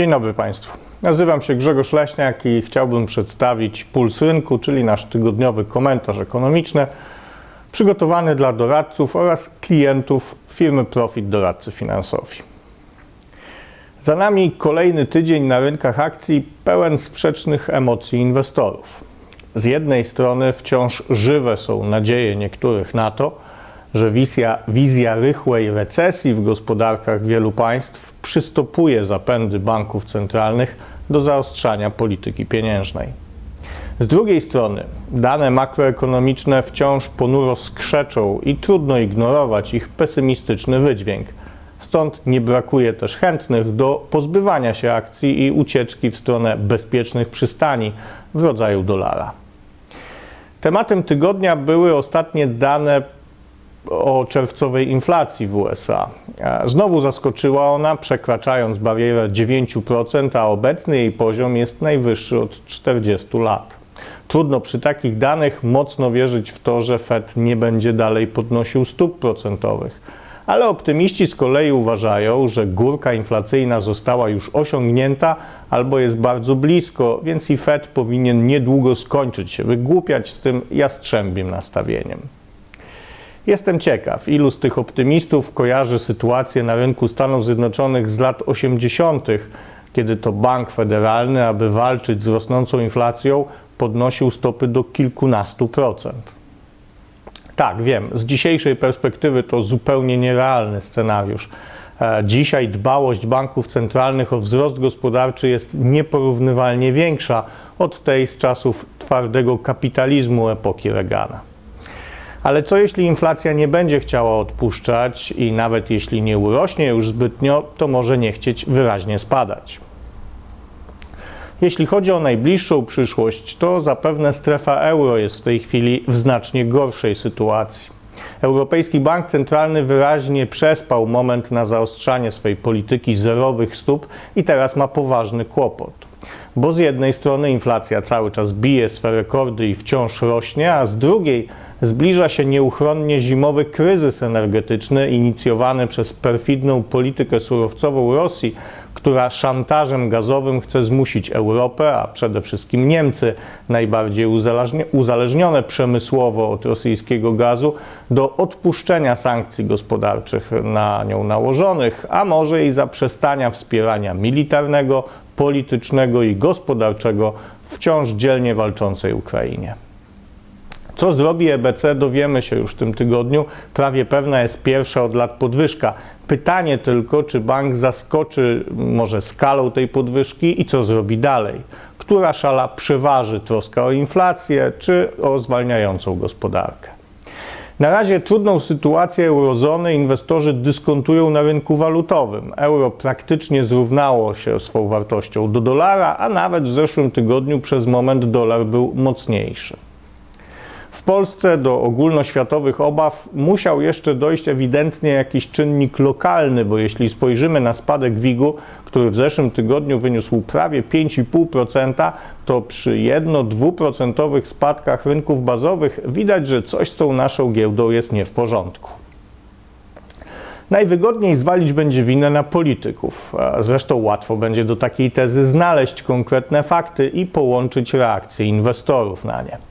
Dzień dobry Państwu. Nazywam się Grzegorz Leśniak i chciałbym przedstawić Puls Rynku, czyli nasz tygodniowy komentarz ekonomiczny przygotowany dla doradców oraz klientów firmy Profit Doradcy Finansowi. Za nami kolejny tydzień na rynkach akcji pełen sprzecznych emocji inwestorów. Z jednej strony wciąż żywe są nadzieje niektórych na to, że wizja, wizja rychłej recesji w gospodarkach wielu państw przystopuje zapędy banków centralnych do zaostrzania polityki pieniężnej. Z drugiej strony, dane makroekonomiczne wciąż ponuro skrzeczą i trudno ignorować ich pesymistyczny wydźwięk. Stąd nie brakuje też chętnych do pozbywania się akcji i ucieczki w stronę bezpiecznych przystani w rodzaju dolara. Tematem tygodnia były ostatnie dane o czerwcowej inflacji w USA. Znowu zaskoczyła ona, przekraczając barierę 9%, a obecny jej poziom jest najwyższy od 40 lat. Trudno przy takich danych mocno wierzyć w to, że Fed nie będzie dalej podnosił stóp procentowych. Ale optymiści z kolei uważają, że górka inflacyjna została już osiągnięta albo jest bardzo blisko, więc i Fed powinien niedługo skończyć się wygłupiać z tym jastrzębim nastawieniem. Jestem ciekaw, ilu z tych optymistów kojarzy sytuację na rynku Stanów Zjednoczonych z lat 80., kiedy to bank federalny, aby walczyć z rosnącą inflacją, podnosił stopy do kilkunastu procent. Tak, wiem, z dzisiejszej perspektywy to zupełnie nierealny scenariusz. E, dzisiaj dbałość banków centralnych o wzrost gospodarczy jest nieporównywalnie większa od tej z czasów twardego kapitalizmu epoki Reagana. Ale co jeśli inflacja nie będzie chciała odpuszczać i nawet jeśli nie urośnie już zbytnio, to może nie chcieć wyraźnie spadać? Jeśli chodzi o najbliższą przyszłość, to zapewne strefa euro jest w tej chwili w znacznie gorszej sytuacji. Europejski Bank Centralny wyraźnie przespał moment na zaostrzanie swojej polityki zerowych stóp i teraz ma poważny kłopot. Bo z jednej strony inflacja cały czas bije swe rekordy i wciąż rośnie, a z drugiej zbliża się nieuchronnie zimowy kryzys energetyczny inicjowany przez perfidną politykę surowcową Rosji, która szantażem gazowym chce zmusić Europę, a przede wszystkim Niemcy, najbardziej uzależnione przemysłowo od rosyjskiego gazu, do odpuszczenia sankcji gospodarczych na nią nałożonych, a może i zaprzestania wspierania militarnego, politycznego i gospodarczego wciąż dzielnie walczącej Ukrainie. Co zrobi EBC, dowiemy się już w tym tygodniu. Prawie pewna jest pierwsza od lat podwyżka. Pytanie tylko, czy bank zaskoczy może skalą tej podwyżki i co zrobi dalej. Która szala przeważy troska o inflację czy o zwalniającą gospodarkę? Na razie trudną sytuację eurozony inwestorzy dyskontują na rynku walutowym. Euro praktycznie zrównało się swą wartością do dolara, a nawet w zeszłym tygodniu przez moment dolar był mocniejszy. W Polsce do ogólnoświatowych obaw musiał jeszcze dojść ewidentnie jakiś czynnik lokalny, bo jeśli spojrzymy na spadek WIG-u, który w zeszłym tygodniu wyniósł prawie 5,5%, to przy 1-2% spadkach rynków bazowych widać, że coś z tą naszą giełdą jest nie w porządku. Najwygodniej zwalić będzie winę na polityków. Zresztą łatwo będzie do takiej tezy znaleźć konkretne fakty i połączyć reakcje inwestorów na nie.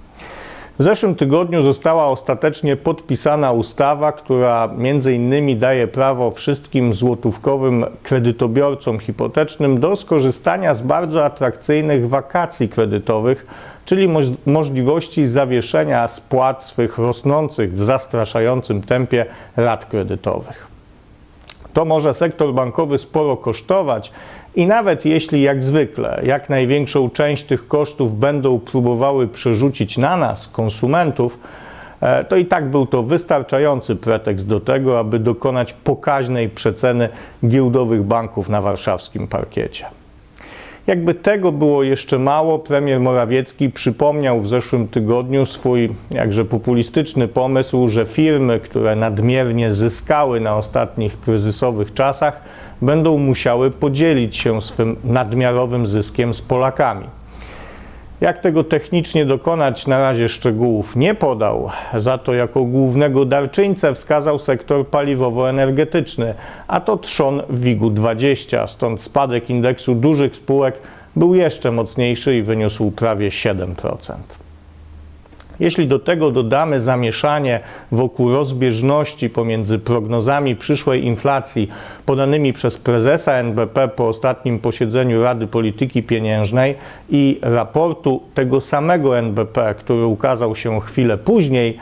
W zeszłym tygodniu została ostatecznie podpisana ustawa, która między innymi daje prawo wszystkim złotówkowym kredytobiorcom hipotecznym do skorzystania z bardzo atrakcyjnych wakacji kredytowych, czyli mo możliwości zawieszenia spłat swych rosnących w zastraszającym tempie rat kredytowych. To może sektor bankowy sporo kosztować, i nawet jeśli, jak zwykle, jak największą część tych kosztów będą próbowały przerzucić na nas, konsumentów, e, to i tak był to wystarczający pretekst do tego, aby dokonać pokaźnej przeceny giełdowych banków na warszawskim parkiecie. Jakby tego było jeszcze mało, premier Morawiecki przypomniał w zeszłym tygodniu swój jakże populistyczny pomysł, że firmy, które nadmiernie zyskały na ostatnich kryzysowych czasach, będą musiały podzielić się swym nadmiarowym zyskiem z Polakami. Jak tego technicznie dokonać, na razie szczegółów nie podał. Za to jako głównego darczyńcę wskazał sektor paliwowo-energetyczny, a to trzon WIG-20, stąd spadek indeksu dużych spółek był jeszcze mocniejszy i wyniósł prawie 7%. Jeśli do tego dodamy zamieszanie wokół rozbieżności pomiędzy prognozami przyszłej inflacji podanymi przez prezesa NBP po ostatnim posiedzeniu Rady Polityki Pieniężnej i raportu tego samego NBP, który ukazał się chwilę później,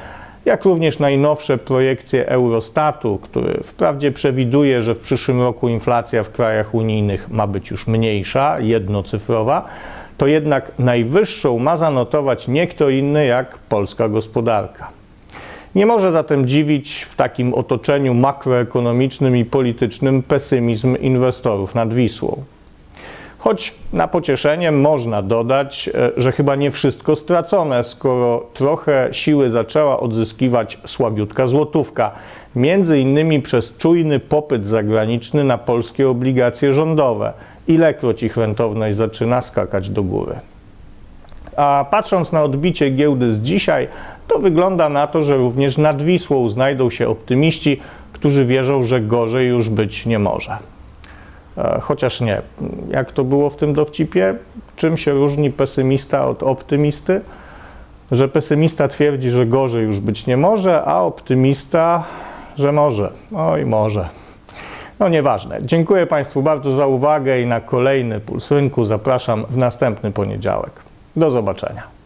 jak również najnowsze projekcje Eurostatu, który wprawdzie przewiduje, że w przyszłym roku inflacja w krajach unijnych ma być już mniejsza, jednocyfrowa, to jednak najwyższą ma zanotować nie kto inny jak polska gospodarka. Nie może zatem dziwić w takim otoczeniu makroekonomicznym i politycznym pesymizm inwestorów nad Wisłą. Choć na pocieszenie można dodać, e, że chyba nie wszystko stracone, skoro trochę siły zaczęła odzyskiwać słabiutka złotówka, między innymi przez czujny popyt zagraniczny na polskie obligacje rządowe, ilekroć ich rentowność zaczyna skakać do góry. A patrząc na odbicie giełdy z dzisiaj, to wygląda na to, że również nad Wisłą znajdą się optymiści, którzy wierzą, że gorzej już być nie może. E, Chociaż nie. Jak to było w tym dowcipie? Czym się różni pesymista od optymisty? Że pesymista twierdzi, że gorzej już być nie może, a optymista, że może. Oj, może. No nieważne. Dziękuję Państwu bardzo za uwagę i na kolejny Puls Rynku zapraszam w następny poniedziałek. Do zobaczenia.